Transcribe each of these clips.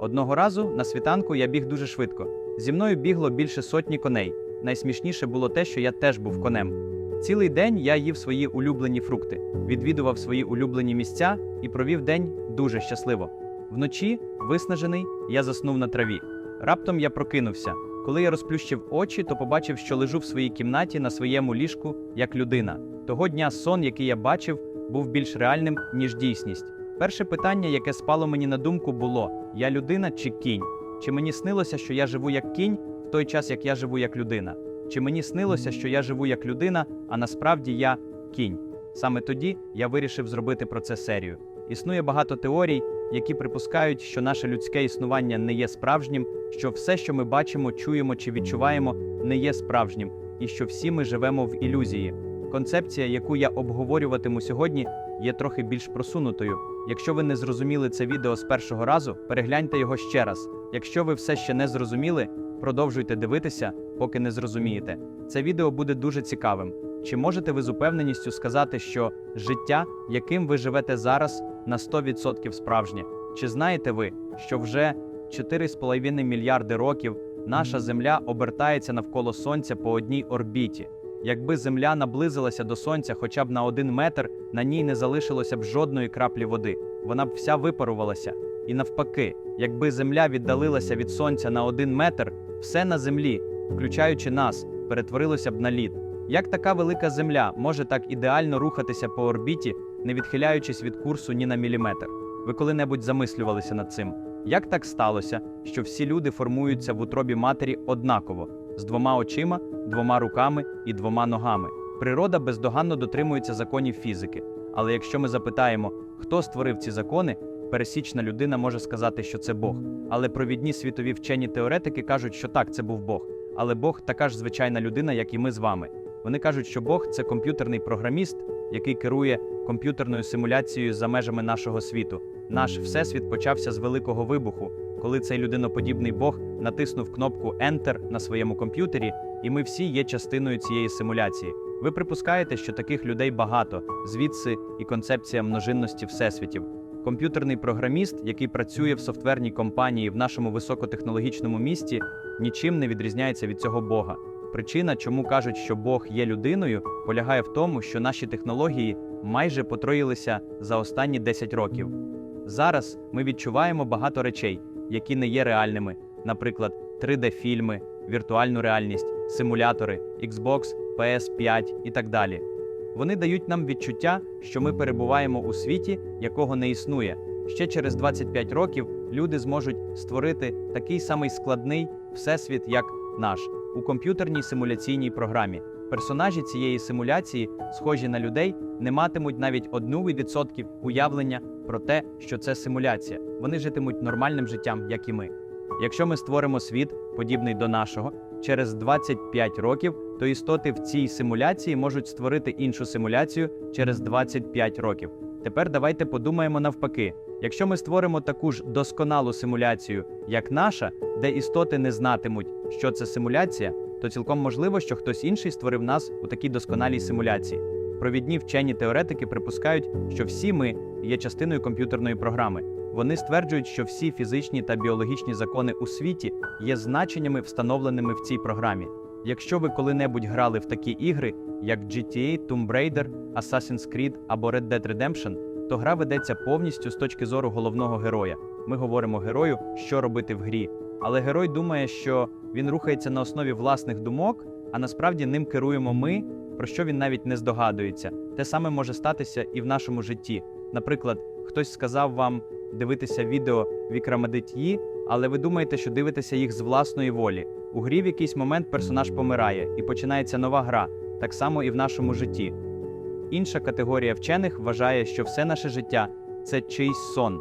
Одного разу на світанку я біг дуже швидко. Зі мною бігло більше сотні коней. Найсмішніше було те, що я теж був конем. Цілий день я їв свої улюблені фрукти, відвідував свої улюблені місця і провів день дуже щасливо. Вночі, виснажений, я заснув на траві. Раптом я прокинувся. Коли я розплющив очі, то побачив, що лежу в своїй кімнаті на своєму ліжку як людина. Того дня сон, який я бачив, був більш реальним, ніж дійсність. Перше питання, яке спало мені на думку, було: я людина чи кінь? Чи мені снилося, що я живу як кінь в той час, як я живу як людина? Чи мені снилося, що я живу як людина, а насправді я кінь? Саме тоді я вирішив зробити про це серію. Існує багато теорій, які припускають, що наше людське існування не є справжнім, що все, що ми бачимо, чуємо чи відчуваємо, не є справжнім, і що всі ми живемо в ілюзії. Концепція, яку я обговорюватиму сьогодні, є трохи більш просунутою. Якщо ви не зрозуміли це відео з першого разу, перегляньте його ще раз. Якщо ви все ще не зрозуміли, продовжуйте дивитися, поки не зрозумієте. Це відео буде дуже цікавим. Чи можете ви з упевненістю сказати, що життя, яким ви живете зараз, на 100% справжнє? Чи знаєте ви, що вже 4,5 мільярди років наша Земля обертається навколо Сонця по одній орбіті? Якби Земля наблизилася до Сонця хоча б на один метр, на ній не залишилося б жодної краплі води, вона б вся випарувалася. І навпаки, якби Земля віддалилася від Сонця на один метр, все на землі, включаючи нас, перетворилося б на лід. Як така велика Земля може так ідеально рухатися по орбіті, не відхиляючись від курсу ні на міліметр? Ви коли-небудь замислювалися над цим? Як так сталося, що всі люди формуються в утробі матері однаково, з двома очима, двома руками і двома ногами? Природа бездоганно дотримується законів фізики. Але якщо ми запитаємо, хто створив ці закони, пересічна людина може сказати, що це Бог. Але провідні світові вчені теоретики кажуть, що так, це був Бог. Але Бог така ж звичайна людина, як і ми з вами. Вони кажуть, що Бог це комп'ютерний програміст, який керує комп'ютерною симуляцією за межами нашого світу. Наш всесвіт почався з великого вибуху, коли цей людиноподібний Бог натиснув кнопку Enter на своєму комп'ютері, і ми всі є частиною цієї симуляції. Ви припускаєте, що таких людей багато, звідси і концепція множинності всесвітів. Комп'ютерний програміст, який працює в софтверній компанії в нашому високотехнологічному місті, нічим не відрізняється від цього Бога. Причина, чому кажуть, що Бог є людиною, полягає в тому, що наші технології майже потроїлися за останні 10 років. Зараз ми відчуваємо багато речей, які не є реальними, наприклад, 3D-фільми, віртуальну реальність, симулятори, Xbox, PS5 і так далі. Вони дають нам відчуття, що ми перебуваємо у світі, якого не існує. Ще через 25 років люди зможуть створити такий самий складний всесвіт, як наш, у комп'ютерній симуляційній програмі. Персонажі цієї симуляції, схожі на людей, не матимуть навіть одну відсотків уявлення про те, що це симуляція. Вони житимуть нормальним життям, як і ми. Якщо ми створимо світ, подібний до нашого, через 25 років, то істоти в цій симуляції можуть створити іншу симуляцію через 25 років. Тепер давайте подумаємо навпаки: якщо ми створимо таку ж досконалу симуляцію, як наша, де істоти не знатимуть, що це симуляція, то цілком можливо, що хтось інший створив нас у такій досконалій симуляції. Провідні вчені теоретики припускають, що всі ми є частиною комп'ютерної програми. Вони стверджують, що всі фізичні та біологічні закони у світі є значеннями, встановленими в цій програмі. Якщо ви коли-небудь грали в такі ігри, як GTA, Tomb Raider, Assassin's Creed або Red Dead Redemption, то гра ведеться повністю з точки зору головного героя. Ми говоримо герою, що робити в грі. Але герой думає, що він рухається на основі власних думок, а насправді ним керуємо ми, про що він навіть не здогадується. Те саме може статися і в нашому житті. Наприклад, хтось сказав вам дивитися відео Вікрамадитії, але ви думаєте, що дивитеся їх з власної волі. У грі в якийсь момент персонаж помирає і починається нова гра, так само і в нашому житті. Інша категорія вчених вважає, що все наше життя це чийсь сон.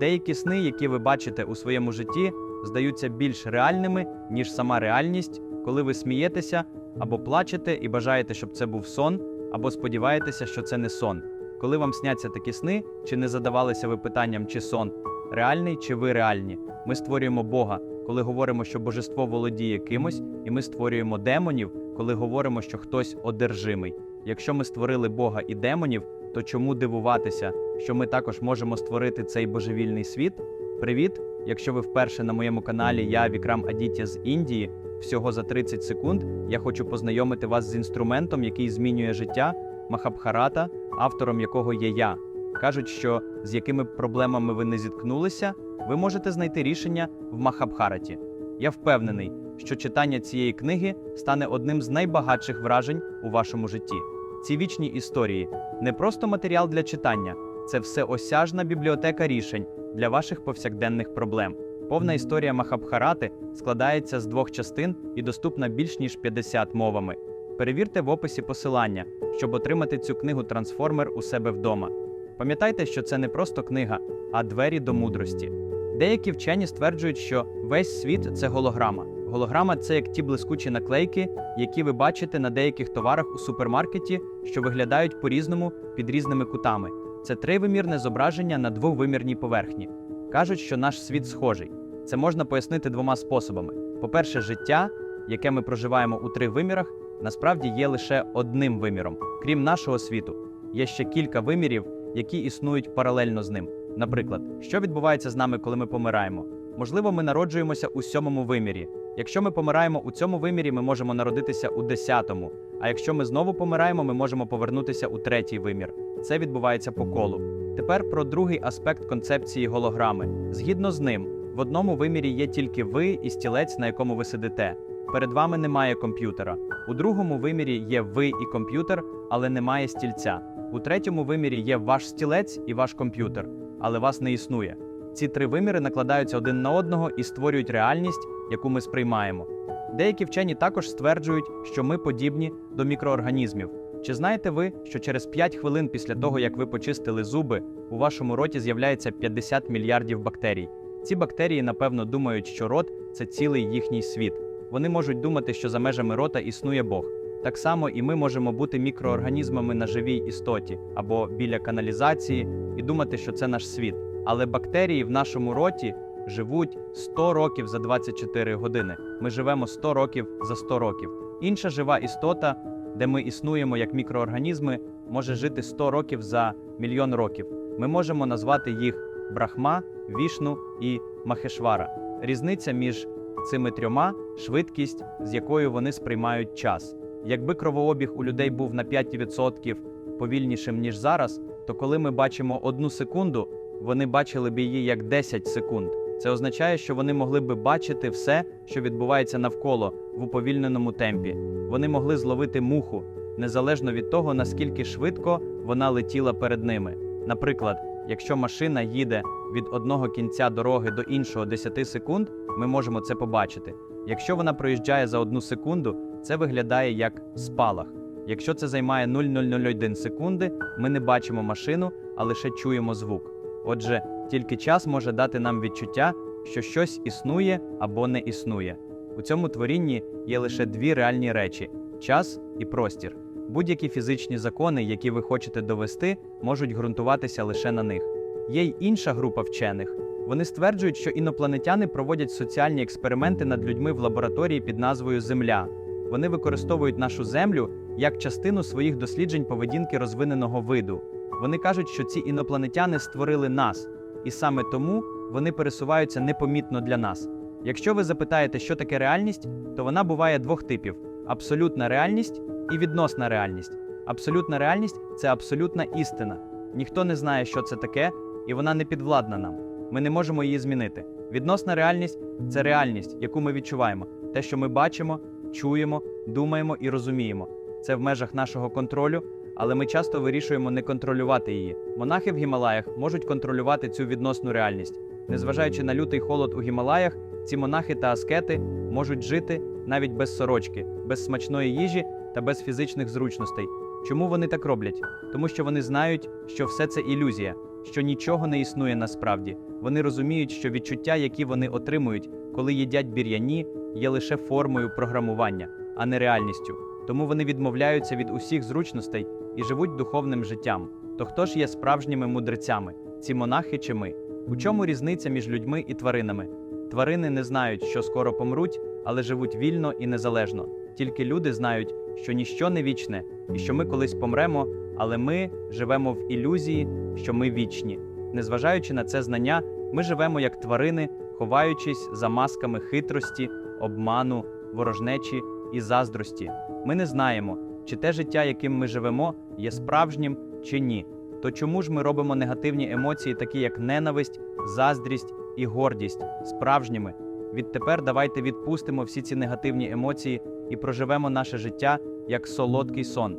Деякі сни, які ви бачите у своєму житті, здаються більш реальними, ніж сама реальність, коли ви смієтеся або плачете і бажаєте, щоб це був сон, або сподіваєтеся, що це не сон. Коли вам сняться такі сни, чи не задавалися ви питанням, чи сон реальний, чи ви реальні? Ми створюємо Бога, коли говоримо, що божество володіє кимось, і ми створюємо демонів, коли говоримо, що хтось одержимий. Якщо ми створили Бога і демонів, то чому дивуватися, що ми також можемо створити цей божевільний світ? Привіт! Якщо ви вперше на моєму каналі, я Вікрам Адітя з Індії. Всього за 30 секунд я хочу познайомити вас з інструментом, який змінює життя Махабхарата, автором якого є я. Кажуть, що з якими проблемами ви не зіткнулися, ви можете знайти рішення в Махабхараті. Я впевнений, що читання цієї книги стане одним з найбагатших вражень у вашому житті. Ці вічні історії не просто матеріал для читання, це всеосяжна бібліотека рішень для ваших повсякденних проблем. Повна історія Махабхарати складається з двох частин і доступна більш ніж 50 мовами. Перевірте в описі посилання, щоб отримати цю книгу Трансформер у себе вдома. Пам'ятайте, що це не просто книга, а двері до мудрості. Деякі вчені стверджують, що весь світ це голограма. Голограма це як ті блискучі наклейки, які ви бачите на деяких товарах у супермаркеті, що виглядають по-різному під різними кутами. Це тривимірне зображення на двовимірній поверхні. Кажуть, що наш світ схожий. Це можна пояснити двома способами: по-перше, життя, яке ми проживаємо у трьох вимірах, насправді є лише одним виміром. Крім нашого світу, є ще кілька вимірів, які існують паралельно з ним. Наприклад, що відбувається з нами, коли ми помираємо? Можливо, ми народжуємося у сьомому вимірі. Якщо ми помираємо у цьому вимірі, ми можемо народитися у десятому. А якщо ми знову помираємо, ми можемо повернутися у третій вимір. Це відбувається по колу. Тепер про другий аспект концепції голограми. Згідно з ним, в одному вимірі є тільки ви і стілець, на якому ви сидите. Перед вами немає комп'ютера. У другому вимірі є ви і комп'ютер, але немає стільця. У третьому вимірі є ваш стілець і ваш комп'ютер, але вас не існує. Ці три виміри накладаються один на одного і створюють реальність, яку ми сприймаємо. Деякі вчені також стверджують, що ми подібні до мікроорганізмів. Чи знаєте ви, що через 5 хвилин після того, як ви почистили зуби, у вашому роті з'являється 50 мільярдів бактерій? Ці бактерії, напевно, думають, що рот це цілий їхній світ. Вони можуть думати, що за межами рота існує Бог. Так само і ми можемо бути мікроорганізмами на живій істоті або біля каналізації і думати, що це наш світ. Але бактерії в нашому роті живуть 100 років за 24 години. Ми живемо 100 років за 100 років. Інша жива істота, де ми існуємо як мікроорганізми, може жити 100 років за мільйон років. Ми можемо назвати їх Брахма, Вішну і Махешвара. Різниця між цими трьома швидкість, з якою вони сприймають час. Якби кровообіг у людей був на 5% повільнішим ніж зараз, то коли ми бачимо одну секунду, вони бачили б її як 10 секунд. Це означає, що вони могли би бачити все, що відбувається навколо в уповільненому темпі. Вони могли зловити муху, незалежно від того, наскільки швидко вона летіла перед ними. Наприклад, якщо машина їде від одного кінця дороги до іншого 10 секунд, ми можемо це побачити. Якщо вона проїжджає за одну секунду, це виглядає як спалах. Якщо це займає 0,001 секунди, ми не бачимо машину, а лише чуємо звук. Отже, тільки час може дати нам відчуття, що щось існує або не існує. У цьому творінні є лише дві реальні речі час і простір. Будь-які фізичні закони, які ви хочете довести, можуть ґрунтуватися лише на них. Є й інша група вчених. Вони стверджують, що інопланетяни проводять соціальні експерименти над людьми в лабораторії під назвою Земля. Вони використовують нашу землю як частину своїх досліджень поведінки розвиненого виду. Вони кажуть, що ці інопланетяни створили нас, і саме тому вони пересуваються непомітно для нас. Якщо ви запитаєте, що таке реальність, то вона буває двох типів: абсолютна реальність і відносна реальність. Абсолютна реальність це абсолютна істина. Ніхто не знає, що це таке, і вона не підвладна нам. Ми не можемо її змінити. Відносна реальність це реальність, яку ми відчуваємо, те, що ми бачимо, чуємо, думаємо і розуміємо. Це в межах нашого контролю, але ми часто вирішуємо не контролювати її. Монахи в Гімалаях можуть контролювати цю відносну реальність. Незважаючи на лютий холод у Гімалаях, ці монахи та аскети можуть жити навіть без сорочки, без смачної їжі та без фізичних зручностей. Чому вони так роблять? Тому що вони знають, що все це ілюзія, що нічого не існує насправді. Вони розуміють, що відчуття, які вони отримують, коли їдять бір'яні, є лише формою програмування, а не реальністю. Тому вони відмовляються від усіх зручностей і живуть духовним життям. То хто ж є справжніми мудрецями? Ці монахи чи ми? У чому різниця між людьми і тваринами? Тварини не знають, що скоро помруть, але живуть вільно і незалежно. Тільки люди знають, що ніщо не вічне, і що ми колись помремо, але ми живемо в ілюзії, що ми вічні. Незважаючи на це знання, ми живемо як тварини, ховаючись за масками хитрості, обману, ворожнечі і заздрості. Ми не знаємо, чи те життя, яким ми живемо, є справжнім чи ні. То чому ж ми робимо негативні емоції, такі як ненависть, заздрість і гордість, справжніми? Відтепер давайте відпустимо всі ці негативні емоції і проживемо наше життя як солодкий сон.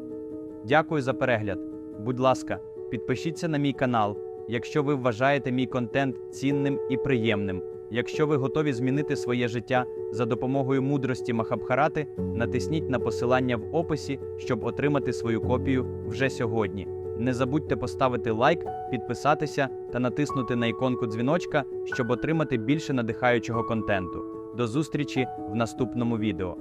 Дякую за перегляд. Будь ласка, підпишіться на мій канал, якщо ви вважаєте мій контент цінним і приємним. Якщо ви готові змінити своє життя за допомогою мудрості Махабхарати, натисніть на посилання в описі, щоб отримати свою копію вже сьогодні. Не забудьте поставити лайк, підписатися та натиснути на іконку дзвіночка, щоб отримати більше надихаючого контенту. До зустрічі в наступному відео.